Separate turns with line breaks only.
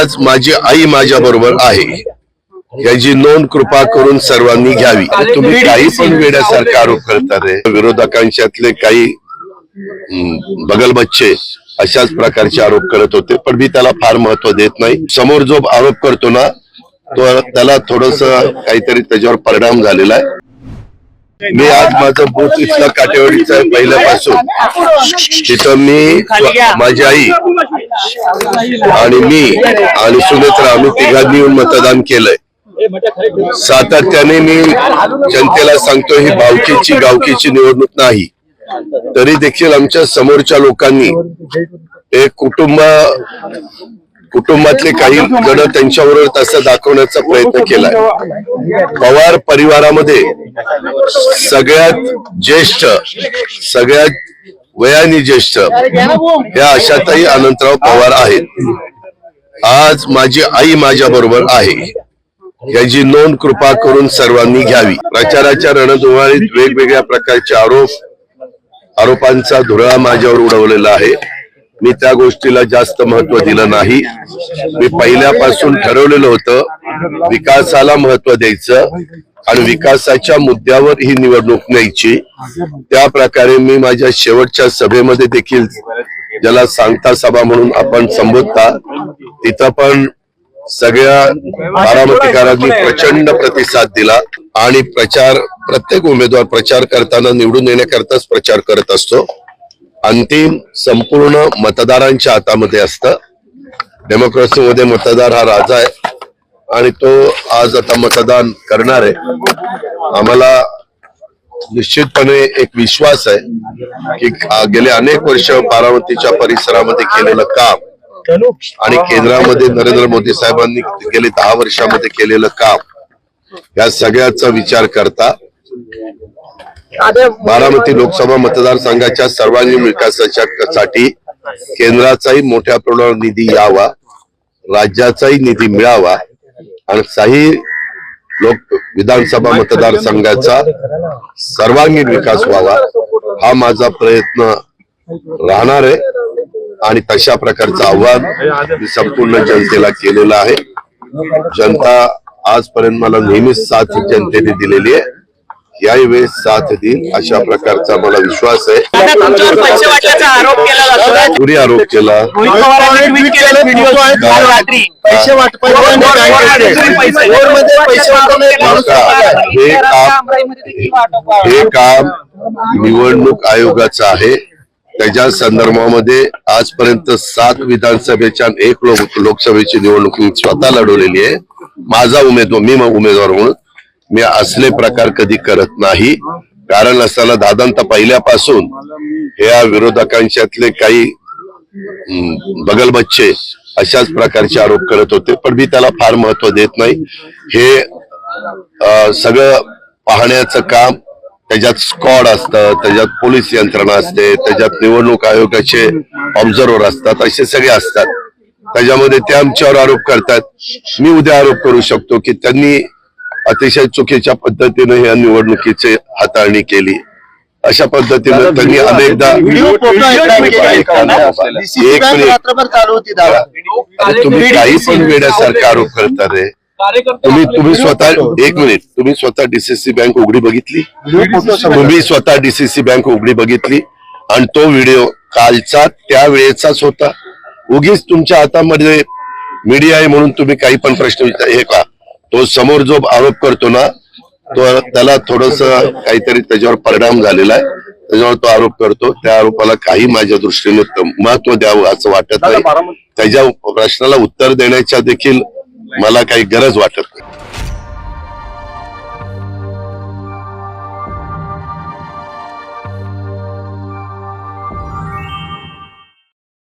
आज माझी आई माझ्या बरोबर आहे. याची नोंद कृपा करून सर्वांनी घ्यावी. तुम्ही काही पण वेड्यासारखे आरोप करता रे. विरोधकांच्यातले काही बगल बच्चे अशाच प्रकारचे आरोप करत होते. पण मी त्याला फार महत्त्व देत नाही. समोर जो आरोप करतो ना तो त्याला थोडस काहीतरी त्याच्यावर परिणाम झालेला आहे. मी आज माझं बूथ इथलं काटेवाडीचं आहे पहिल्यापासून. तिथं मी माझी आई आणि मी आणि सुनेत्रा आम्ही तिघांनी येऊन मतदान केलंय. सातत्याने मी जनतेला सांगतो ही भावकीची गावकीची निवडणूक नाही. तरी देखील आमच्या समोरच्या लोकांनी एक कुटुंब कुटुंबातले काही जण त्यांच्याबरोबर तसं दाखवण्याचा प्रयत्न केलाय. पवार परिवारामध्ये सगळ्यात ज्येष्ठ सगळ्यात वयाने ज्येष्ठ. या आशाताई अनंतराव पवार आहेत. आज माझी आई माझ्या बरोबर आहे. याची नोंद कृपा करून सर्वांनी घ्यावी. प्रचाराच्या रणधुमाळीत वेगवेगळ्या प्रकारचे आरोप आरोपांचा धुरळा माझ्यावर उडवलेला आहे. मी त्या गोष्टीला जास्त महत्त्व दिलं नाही. मी पहिल्यापासून ठरवलेलं होतं विकासाला महत्त्व द्यायचं. आणि विकासाच्या मुद्द्यावर ही निवडणूक न्यायची. त्या प्रकारे मी माझ्या शेवटच्या सभेमध्ये देखील ज्याला सांगता सभा म्हणून आपण संबोधता तिथं पण सगळ्या बारामतीकारांनी प्रचंड प्रतिसाद दिला आणि प्रचार प्रत्येक उमेदवार प्रचार करताना निवडून येण्याकरताच प्रचार करत असतो. अंतिम संपूर्ण मतदारांच्या हातामध्ये असतं. डेमोक्रेसीमध्ये मतदार हा राजा आहे. आणि तो आज आता मतदान करणार आहे. आम्हाला निश्चितपणे एक विश्वास आहे की गेले अनेक वर्ष बारामतीच्या परिसरामध्ये केलेलं काम आणि केंद्रामध्ये नरेंद्र मोदी साहेबांनी गेले दहा वर्षामध्ये केलेलं काम या सगळ्याचा विचार करता बारामती लोकसभा मतदारसंघाच्या सर्वांगीण विकासाच्या साठी केंद्राचाही मोठ्या प्रमाणावर निधी यावा राज्याचाही निधी मिळावा आणि काही लोक विधानसभा मतदारसंघाचा सर्वांगीण विकास व्हावा हा माझा प्रयत्न राहणार आहे. आणि तशा प्रकारचं आव्हान मी संपूर्ण जनतेला केलेलं आहे. जनता आजपर्यंत मला नेहमीच साथ जनतेने दिलेली आहे. याही वेळेस साथ देईल अशा प्रकारचा मला विश्वास आहे. कुणी आरोप केला?
रोहित पवारांनी ट्विट केलं व्हिडिओ काल रात्री.
पैसे वाटपाचे आणि काय करते? बोर्डमध्ये पैसे वाटवणे माणूस
हे काम हे काम निवडणूक आयोगाचं आहे. त्याच्या संदर्भामध्ये आजपर्यंत सात विधानसभेच्या एक लोक लोकसभेची निवडणूक मी स्वतः लढवलेली आहे. माझा उमेदवार मी म- उमेदवार म्हणून. मी असले प्रकार कधी करत नाही. कारण असताना दादांत पहिल्यापासून हे या विरोधकांच्यातले काही बगलबच्चे बगल बच्चे अशाच प्रकारचे आरोप करत होते. पण मी त्याला फार महत्त्व देत नाही. हे सगळं पाहण्याचं काम त्याच्यात स्कॉड असतं त्याच्यात पोलीस यंत्रणा असते त्याच्यात निवडणूक आयोगाचे ऑब्झर्वर असतात असे सगळे असतात. त्याच्यामध्ये ते आमच्यावर आरोप करतात. मी उद्या आरोप करू शकतो की त्यांनी अतिशय चुकीच्या पद्धतीने या निवडणुकीची हाताळणी केली. अशा पद्धतीने त्यांनी अनेकदा
व्हिडिओ फोटो आहे
एक मिनिट.
रात्रभर चालू होती दादा.
अरे तुम्ही काही पण वेड्यासारखे आरोप करता रे. तुम्ही तुम्ही स्वतः एक मिनिट. तुम्ही स्वतः डीसीसी बँक उघडी बघितली. तुम्ही स्वतः डीसीसी बँक उघडी बघितली? आणि तो व्हिडिओ कालचा त्या वेळेचाच होता. उगीच तुमच्या हातामध्ये मीडिया आहे म्हणून तुम्ही काही पण प्रश्न विचार हे का तो समोर जो आरोप करतो ना तो त्याला थोडस काहीतरी त्याच्यावर परिणाम झालेला आहे. त्याच्यावर तो आरोप करतो. त्या आरोपाला काही माझ्या दृष्टीने महत्त्व द्यावं असं वाटत नाही. त्याच्या प्रश्नाला उत्तर देण्याच्या देखील मला काही गरज वाटत नाही.